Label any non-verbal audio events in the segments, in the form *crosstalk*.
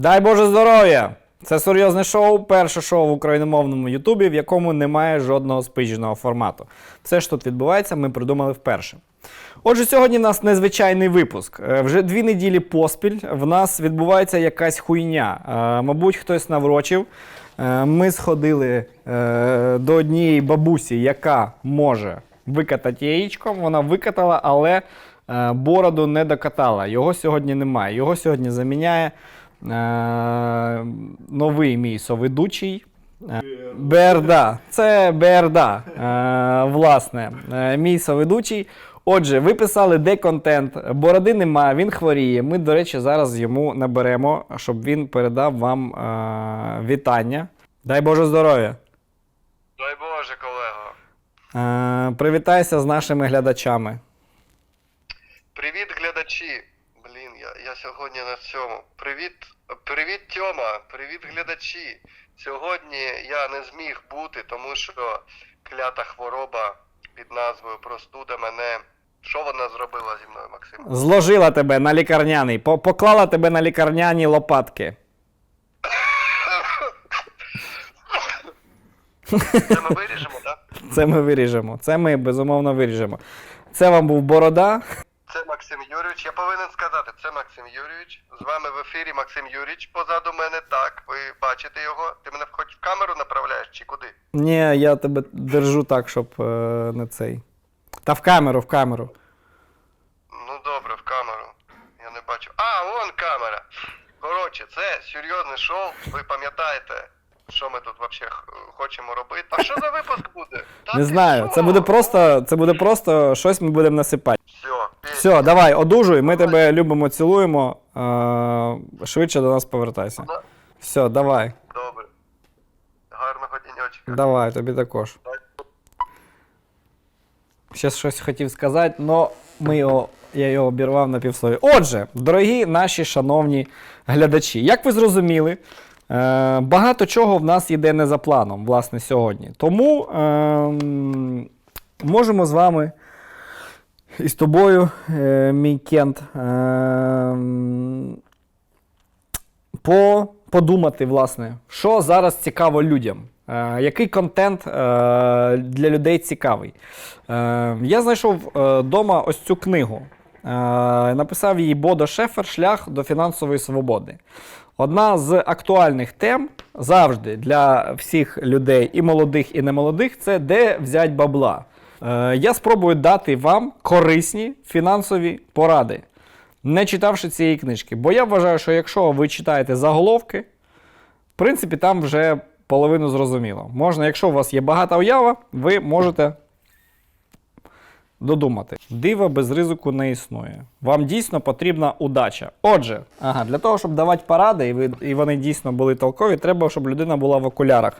Дай Боже здоров'я! Це серйозне шоу, перше шоу в україномовному Ютубі, в якому немає жодного спиженого формату. Все, що тут відбувається, ми придумали вперше. Отже, сьогодні в нас незвичайний випуск. Е, Вже дві неділі поспіль в нас відбувається якась хуйня. Е, Мабуть, хтось наврочив. Е, Ми сходили до однієї бабусі, яка може викатати яєчко. Вона викатала, але бороду не докатала. Його сьогодні немає. Його сьогодні заміняє новий мій соведучий. Е, Берда. Це Берда. Е, власне, е, мій соведучий. Отже, ви писали, де контент. Бороди нема, він хворіє. Ми, до речі, зараз йому наберемо, щоб він передав вам е, вітання. Дай Боже здоров'я. Дай Боже, колего. Е, привітайся з нашими глядачами. Привіт, глядачі. Блін, я, я сьогодні на цьому. Привіт, привіт, Тьома. Привіт, глядачі. Сьогодні я не зміг бути, тому що клята хвороба під назвою Простуда мене. Що вона зробила зі мною, Максим? Зложила тебе на лікарняний, по- поклала тебе на лікарняні лопатки. Це ми виріжемо, так? Це ми виріжемо. Це ми безумовно виріжемо. Це вам був борода. Це Максим Юрійович. Я повинен сказати, це Максим Юрійович. З вами в ефірі Максим Юрійович. Позаду мене так. Ви бачите його. Ти мене хоч в камеру направляєш чи куди? Ні, я тебе держу так, щоб е, не цей. Та в камеру, в камеру. Ну добре, в камеру. Я не бачу. А, вон камера. Коротше, це серйозне шоу. Ви пам'ятаєте, що ми тут взагалі хочемо робити. А що за випуск буде? Та Не ти знаю. що? Це буде просто, це буде просто щось ми будемо насипати. Все, Все, давай, одужуй, ми тебе любимо, цілуємо. Е, швидше до нас повертайся. Все, давай. Добре. Гарного діньочка. Давай, тобі також. Ще щось хотів сказати, але ми його, я його обірвав на півслові. Отже, дорогі наші шановні глядачі, як ви зрозуміли, багато чого в нас йде не за планом, власне, сьогодні. Тому ем, можемо з вами і з тобою, е, мій Кент, ем, по, подумати, власне, що зараз цікаво людям. Е, який контент е, для людей цікавий? Е, я знайшов вдома ось цю книгу. Е, написав її Бодо Шефер Шлях до фінансової свободи. Одна з актуальних тем завжди для всіх людей, і молодих, і немолодих, це де взяти бабла. Е, я спробую дати вам корисні фінансові поради не читавши цієї книжки. Бо я вважаю, що якщо ви читаєте заголовки, в принципі, там вже половину зрозуміло. Можна, якщо у вас є багата уява, ви можете додумати. Диво без ризику не існує. Вам дійсно потрібна удача. Отже, ага, для того, щоб давати поради, і, ви, і вони дійсно були толкові, треба, щоб людина була в окулярах.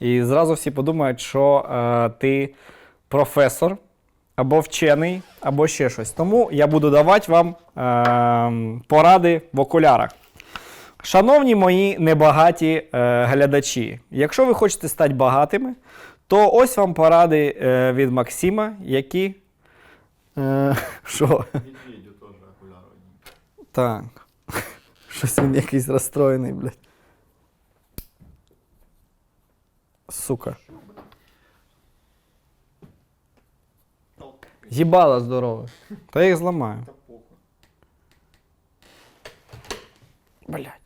І зразу всі подумають, що е, ти професор, або вчений, або ще щось. Тому я буду давати вам е, поради в окулярах. Шановні мої небагаті е, глядачі, якщо ви хочете стати багатими, то ось вам поради е, від Максима, які. Е, *laughs* що? Медведю тоже окуляри. Так. *laughs* Щось він якийсь розстроєний, блядь. Сука. Їбало здорове. Та я їх зламаю. Та похуй. Блядь.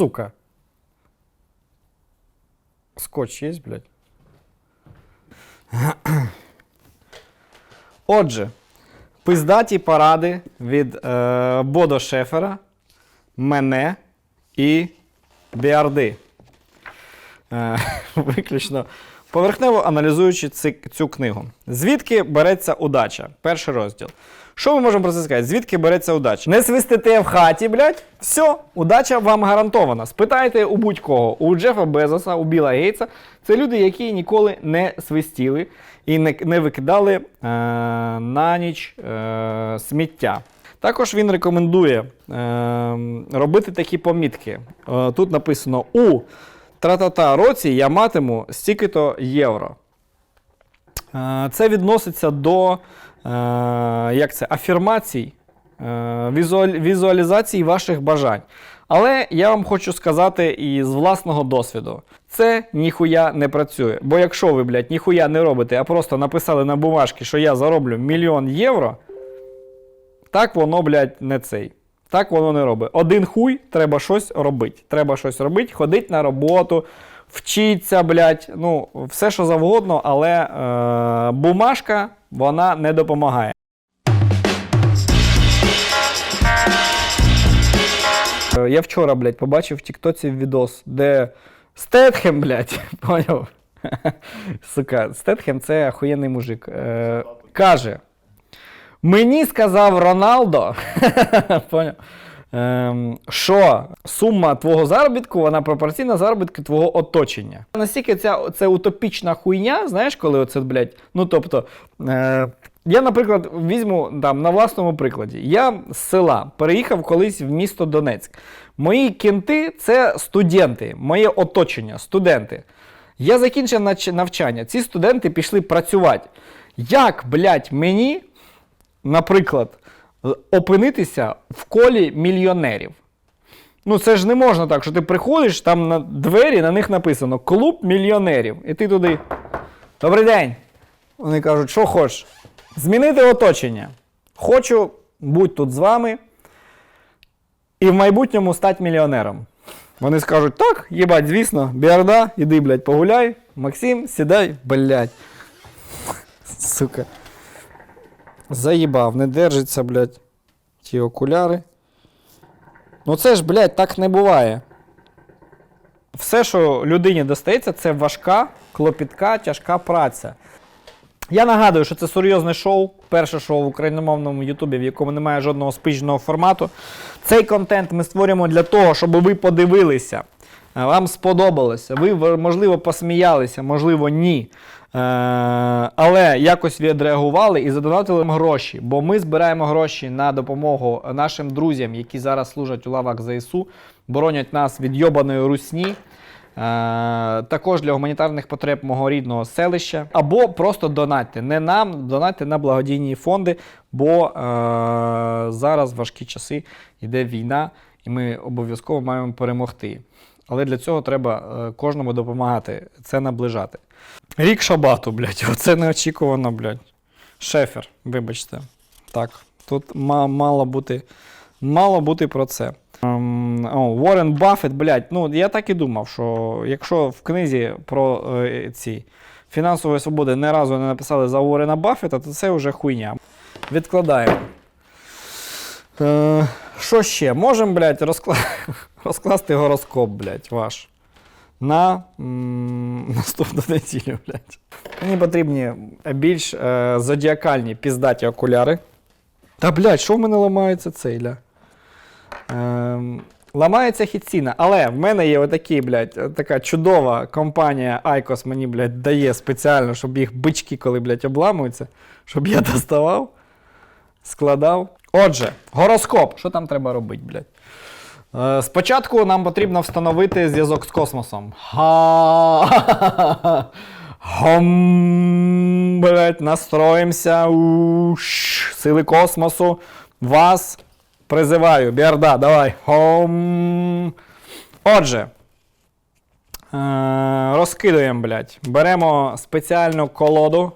Сука. Скотч є, блядь? *clears throat* Отже, пиздаті поради від е, Бодо Шефера, мене і Біарди. Е, *laughs* виключно поверхнево аналізуючи цю книгу. Звідки береться удача? Перший розділ. Що ми можемо про це сказати? Звідки береться удача? Не свистите в хаті, блядь. Все, удача вам гарантована. Спитайте у будь-кого, у Джефа Безоса, у Біла Гейтса. Це люди, які ніколи не свистіли і не, не викидали е, на ніч е, сміття. Також він рекомендує е, робити такі помітки. Е, тут написано у тра-та-та році я матиму стільки-то євро. Е, Це відноситься до як це, афірмацій, е, візуалізацій ваших бажань. Але я вам хочу сказати і з власного досвіду: це ніхуя не працює. Бо якщо ви, блядь, ніхуя не робите, а просто написали на бумажці, що я зароблю мільйон євро, так воно, блядь, не цей. Так воно не робить. Один хуй, треба щось робити. Треба щось робити, ходить на роботу, вчиться, блядь, ну, все що завгодно, але е, бумажка вона не допомагає. Е, Я вчора, блядь, побачив в Тіктоці відос, де Стетхем, блядь, *laughs* поняв? Сука, Стетхем це охуєнний мужик. Е, каже: Мені сказав Роналдо? *laughs* Ем, що сума твого заробітку, вона пропорційна заробітку твого оточення. Настільки ця це утопічна хуйня, знаєш, коли оце, блядь, ну тобто. Е, я, наприклад, візьму там, на власному прикладі. Я з села переїхав колись в місто Донецьк. Мої кінти це студенти, моє оточення, студенти. Я закінчив навчання. Ці студенти пішли працювати. Як, блядь, мені, наприклад, опинитися в колі мільйонерів? Ну, це ж не можна так, що ти приходиш, там на двері на них написано Клуб мільйонерів. І ти туди. Добрий день. Вони кажуть, що хочеш? Змінити оточення. Хочу бути тут з вами і в майбутньому стати мільйонером. Вони скажуть, так, їбать, звісно, біарда, іди, блядь, погуляй. Максим, сідай, блядь. Сука. Заїбав, не держиться, блядь. Ті окуляри. Ну це ж, блядь, так не буває. Все, що людині достається, це важка, клопітка, тяжка праця. Я нагадую, що це серйозне шоу, перше шоу в україномовному Ютубі, в якому немає жодного спижного формату. Цей контент ми створюємо для того, щоб ви подивилися. е, Вам сподобалося, ви, можливо, посміялися, можливо, ні. Е, але якось відреагували і задонатили гроші. Бо ми збираємо гроші на допомогу нашим друзям, які зараз служать у лавах ЗСУ, боронять нас від йобаної русні. Е, також для гуманітарних потреб мого рідного селища. Або просто донатьте. Не нам, донатьте на благодійні фонди, бо е, зараз важкі часи, йде війна, і ми обов'язково маємо перемогти. Але для цього треба е, кожному допомагати, це наближати. Рік шабату, блядь, *laughs* оце неочікувано, блядь. Шефер, вибачте. Так, тут ма- мало бути, мало бути про це. Ем, о, Баффет, блядь, ну я так і думав, що якщо в книзі про е, ці фінансової свободи не разу не написали за Уоррена Баффета, то це вже хуйня. Відкладаємо. Е, що ще? Можемо, блядь, розкла... *laughs* розкласти гороскоп, блядь, ваш. На м, *laughs* наступну неділю, блядь. Мені потрібні більш е, зодіакальні піздаті окуляри. Та, блядь, що в мене ламається цей, ля? Ем, ламається хіціна, але в мене є отакі, блядь, така чудова компанія ICOS мені, блядь, дає спеціально, щоб їх бички, коли, блядь, обламуються, щоб я *laughs* доставав, складав. Отже, гороскоп. Що там треба робити, блядь? Е, спочатку нам потрібно встановити зв'язок з космосом. Ха. Гом, блядь, настроїмося. Сили космосу. Вас призиваю. Біарда, давай. Хом. Отже. Е, розкидуємо, блядь. Беремо спеціальну колоду.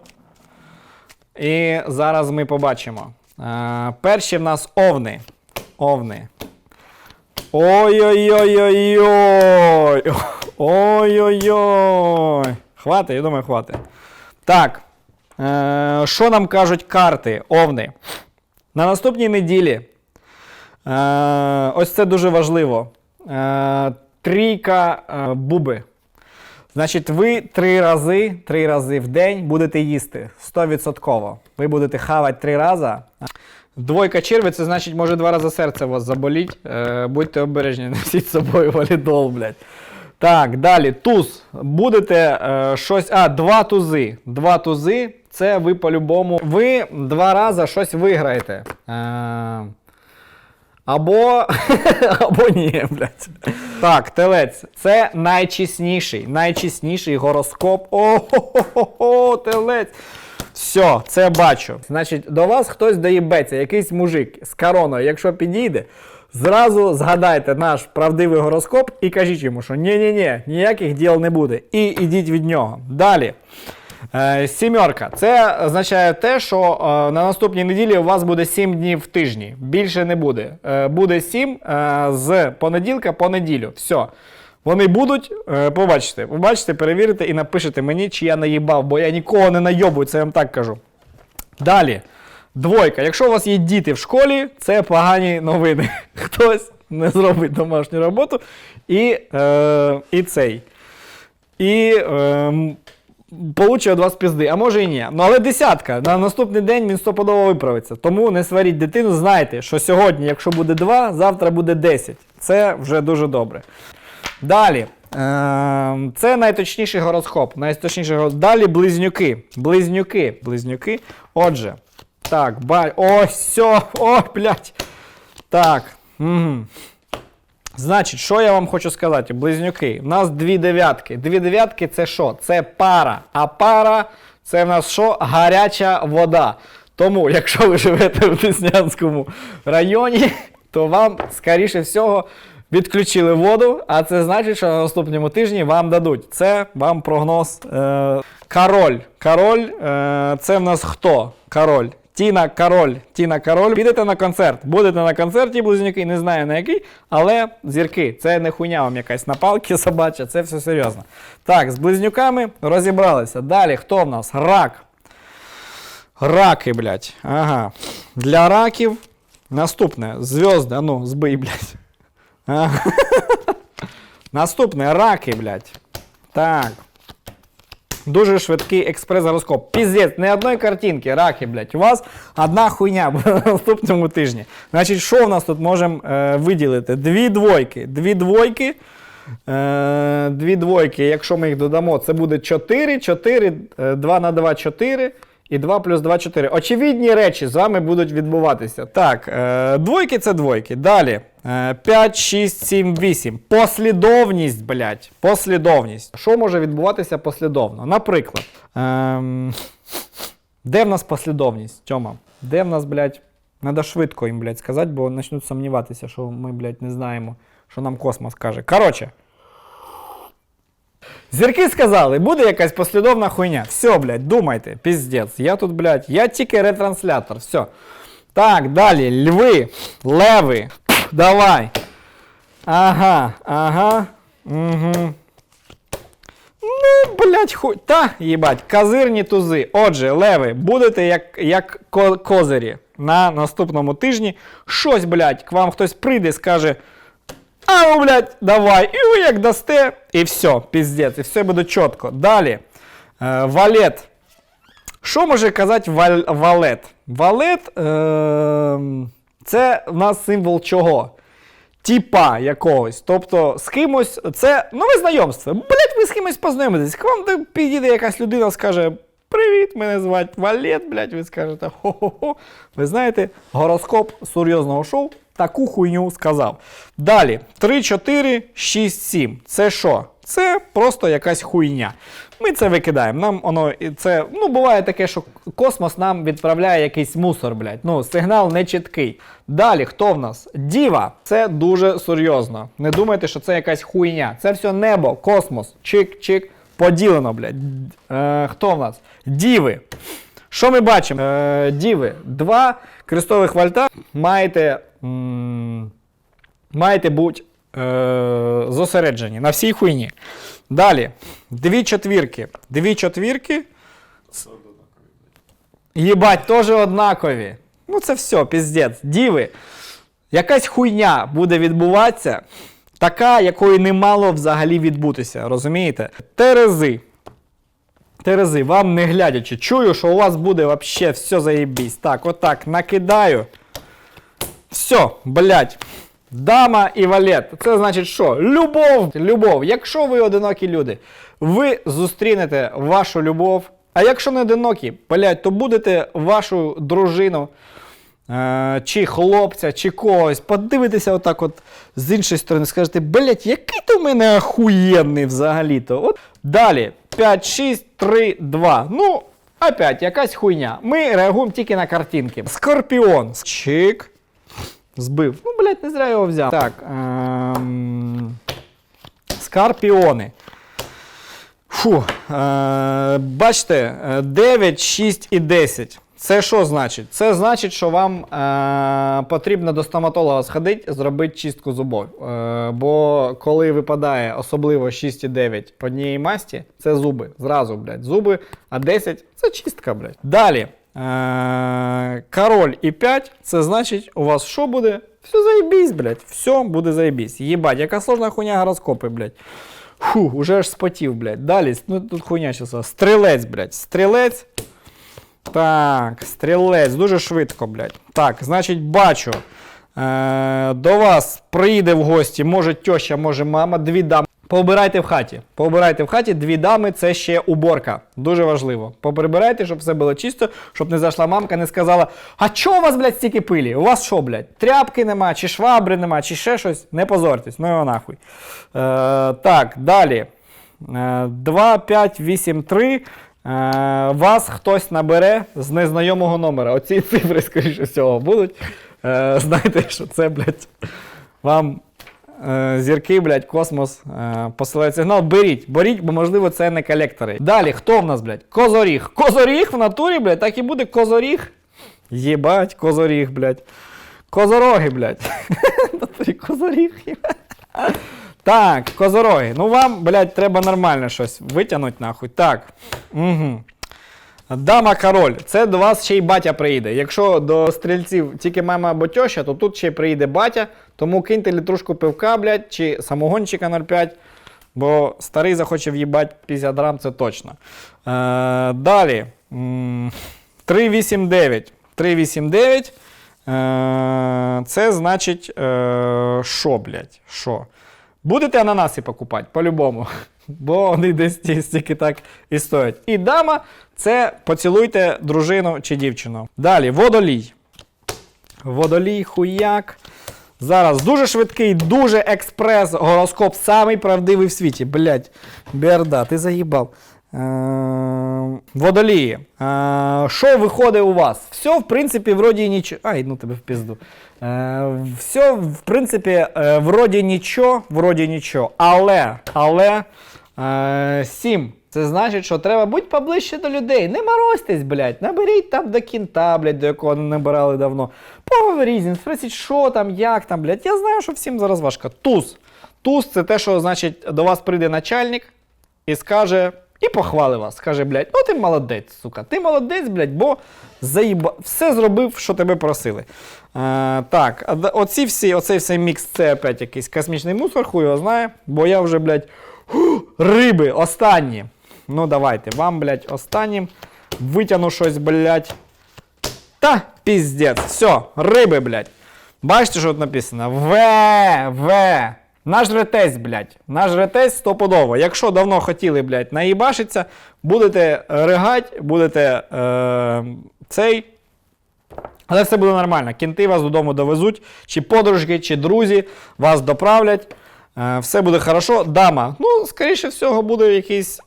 І зараз ми побачимо. Е, перші в нас овни. Овни. Ой-ой-ой-ой-ой. Ой-ой-ой. Хватить, я думаю, хватить. Так. Е, що нам кажуть карти, овни? На наступній неділі. Е, ось це дуже важливо. Е, трійка буби. Значить, ви три рази, три рази в день будете їсти 100%. Ви будете хавати три рази. Двойка черви, це значить, може два рази серце у вас заболіть. Е, будьте обережні, *laughs* носіть з собою валідол, блядь. Так, далі, туз. Будете е, щось. А, два тузи. Два тузи. Це ви по-любому. Ви два рази щось виграєте. Е, або. *laughs* або ні, блядь. Так, телець. Це найчесніший, найчесніший гороскоп. *laughs* О-хо-хо-хо, телець. Все, це бачу. Значить, до вас хтось доїбеться, якийсь мужик з короною, якщо підійде, зразу згадайте наш правдивий гороскоп і кажіть йому, що ні-ні-ні, ніяких діл не буде. І йдіть від нього. Далі. Е, сімерка. Це означає те, що е, на наступній неділі у вас буде 7 днів в тижні. Більше не буде. Е, буде 7 е, з понеділка по неділю. Все. Вони будуть, е, побачите, побачите, перевірите і напишете мені, чи я наїбав, бо я нікого не найобую, це я вам так кажу. Далі. Двойка. Якщо у вас є діти в школі, це погані новини. *laughs* Хтось не зробить домашню роботу і, е, і цей. І е, получить від вас пізди, а може і ні. Ну але десятка. На наступний день він стопудово виправиться. Тому не сваріть дитину, знайте, що сьогодні, якщо буде 2, завтра буде 10. Це вже дуже добре. Далі. Ем, Це найточніший гороскоп. Найточніший гороскоп. Далі близнюки. Близнюки. Близнюки. Отже. Так, ба... Ось, все. Ой, блядь. Так. Угу. Значить, що я вам хочу сказати, близнюки. У нас дві дев'ятки. Дві дев'ятки це що? Це пара. А пара це в нас що? Гаряча вода. Тому, якщо ви живете в Деснянському районі, то вам, скоріше всього, відключили воду, а це значить, що на наступному тижні вам дадуть. Це вам прогноз. Е, король. Король е, це в нас хто? Король. Тіна Король. Тіна Король. Підете на концерт. Будете на концерті, близнюки, не знаю на який, але зірки. Це не хуйня вам якась на палки *laughs* собача, це все серйозно. Так, з близнюками розібралися. Далі, хто в нас? Рак. Раки, блядь. Ага. Для раків наступне. Зв'язди, ну, збий, блядь. *laughs* Наступне раки, блядь. Так. Дуже швидкий експрес-гороскоп. Піздець, не одної картинки, раки, блядь. У вас одна хуйня *laughs* на наступному тижні. Значить, що в нас тут можемо е, виділити? Дві двойки. Дві двойки. Е, дві двойки, якщо ми їх додамо, це буде 4, 4, е, 2 на 2, 4. І 2 плюс 2 4. Очевидні речі з вами будуть відбуватися. Так, е, двойки це двойки. Далі. Е, 5, 6, 7, 8. Послідовність, блядь. Послідовність. Що може відбуватися послідовно? Наприклад. Ем, де в нас послідовність, Тьома? Де в нас, блядь, Надо швидко їм, блядь, сказати, бо почнуть сумніватися, що ми, блядь, не знаємо, що нам космос каже. Коротше. Зірки сказали, буде якась послідовна хуйня. Все, блядь, думайте, піздець. Я тут, блядь, я тільки ретранслятор, все. Так, далі, льви, леви. Давай. Ага, ага. Угу. Ну, блядь, хуй. Та, їбать, козирні тузи. Отже, леви, будете як, як ко- козирі на наступному тижні. Щось, блядь, к вам хтось прийде і скаже. А ну, блядь, давай. І ви як дасте, і все, піздець, і все буде чітко. Далі. Е, валет. Що може казати вал, валет? Валет е, це в нас символ чого? Тіпа якогось. Тобто з кимось, це нове знайомство. Блять, ви з кимось познайомитесь. К вам підійде якась людина, скаже: Привіт, мене звати Валет, блять, ви скажете хо-хо-хо. Ви знаєте, гороскоп серйозного шоу таку хуйню сказав. Далі, 3, 4, 6, 7. Це що? Це просто якась хуйня. Ми це викидаємо. Нам воно це. Ну, буває таке, що космос нам відправляє якийсь мусор, блядь. Ну, сигнал не чіткий. Далі, хто в нас? Діва. Це дуже серйозно. Не думайте, що це якась хуйня. Це все небо, космос, чик-чик, поділено, блядь. Е, хто в нас? Діви. Що ми бачимо? Е, діви. Два крестових вальта маєте. Маєте бути е, зосереджені на всій хуйні. Далі, дві четвірки. Дві четвірки. Єбать, теж однакові. Ну це все, піздець. Діви. Якась хуйня буде відбуватися, така, якої не мало взагалі відбутися. Розумієте? Терези. Терези, вам не глядячи, чую, що у вас буде вообще все заєбісь. Так, отак, накидаю. Все, блядь. Дама і валет. Це значить що? Любов. Любов. Якщо ви одинокі люди, ви зустрінете вашу любов. А якщо не одинокі, блядь, то будете вашу дружину. Е, чи хлопця, чи когось, подивитися отак от з іншої сторони, скажете, блять, який ти в мене охуєнний взагалі-то. От. Далі, 5, 6, 3, 2. Ну, Опять якась хуйня. Ми реагуємо тільки на картинки. Скорпіон. Чик. Збив. Ну, блядь, не зря його взяв. Так. Ем... Скорпіони. Фу. Е, бачите, е, 9, 6 і 10. Це що значить? Це значить, що вам е, потрібно до стоматолога сходити, зробити чистку зубов. Е, бо коли випадає особливо 6 і 9 однієї масті, це зуби. Зразу, блядь, зуби, а 10 це чистка, блядь. Далі. Е, король і 5, це значить, у вас що буде? Все заєбісь, блядь. Все буде заєбісь. Єбать, яка сложна хуйня гороскопи, блядь. Фу, уже аж спотів, блядь. Далі, ну тут хуйня зараз. Стрілець, блядь. Стрілець. Так, стрілець, дуже швидко, блядь. Так, значить, бачу. Е, до вас приїде в гості, може тьоща, може мама, дві дами. Пообирайте в хаті. Пообирайте в хаті, дві дами це ще уборка. Дуже важливо. Поприбирайте, щоб все було чисто, щоб не зайшла мамка, не сказала: А чого у вас, блядь, стільки пилі? У вас що, блядь? Тряпки нема, чи швабри нема, чи ще щось? Не позорьтесь, ну його нахуй. Е, так, далі. Е, 2, 5, 8, 3. Е, вас хтось набере з незнайомого номера. Оці цифри, скоріше всього, будуть. Е, знаєте, що це, блядь, вам зірки, блядь, космос е, посилають сигнал. Беріть, беріть, бо можливо це не колектори. Далі, хто в нас, блядь? Козоріг. Козоріг в натурі, блядь, так і буде козоріг. Єбать, козоріг, блядь. Козороги, блядь. *laughs* Натурі козоріг. Так, козороги. Ну вам, блядь, треба нормально щось витягнути нахуй. Так. Угу. Дама король, це до вас ще й батя приїде. Якщо до стрільців тільки мама або тьоща, то тут ще й приїде батя. Тому киньте літрушку пивка, блядь, чи самогончика 0,5, бо старий захоче в'їбать 50 грам, це точно. Е, далі. М, 389. 389. Е, це значить, е, що, блядь? Що? Будете ананаси покупати, по-любому. Бо вони десь ті- стільки так і стоять. І дама це поцілуйте дружину чи дівчину. Далі, водолій. Водолій, хуяк. Зараз дуже швидкий, дуже експрес гороскоп, самий правдивий в світі. Блять, Берда, ти заїбав. Е, Водолії. Е, Що виходить у вас? Все, в принципі, вроді нічого. Ай, ну тебе в пізду. Е, Все, в принципі, е, вроді нічого, вроді нічого. Але, але. Е, сім. Це значить, що треба бути поближче до людей. Не морозьтесь, блядь. Наберіть там до кінта, блядь, до якого не набирали давно. Поговоріть спросіть, що там, як там, блядь. Я знаю, що всім зараз важко. Туз. Туз це те, що значить, до вас прийде начальник і скаже. І похвали вас. Скаже, блядь, ну ти молодець, сука. Ти молодець, блядь, бо заїба... все зробив, що тебе просили. Е, так, оці всі, оцей всей мікс, це опять якийсь космічний мусор, хуй його знає, бо я вже, блядь, Ху, риби, останні. Ну, давайте, вам, блядь, останнім витягну щось, блядь. Та, піздець. Все, риби, блядь. Бачите, що тут написано? В, В. Нажретесь, блядь. Нажретесь стопудово. Якщо давно хотіли, блядь, наїбашиться, будете ригать, будете е, цей. Але все буде нормально. Кінти вас додому довезуть, чи подружки, чи друзі вас доправлять. Е, Все буде хорошо. Дама, ну, скоріше всього, буде якийсь.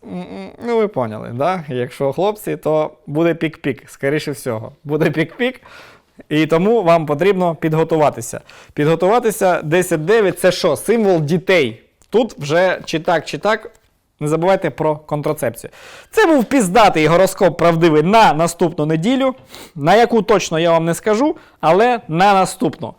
Ну, ви поняли, да? Якщо хлопці, то буде пік-пік. Скоріше всього, буде пік-пік. І тому вам потрібно підготуватися. Підготуватися 10-9 це що? Символ дітей. Тут вже чи так, чи так. Не забувайте про контрацепцію. Це був піздатий гороскоп правдивий на наступну неділю, на яку точно я вам не скажу, але на наступну.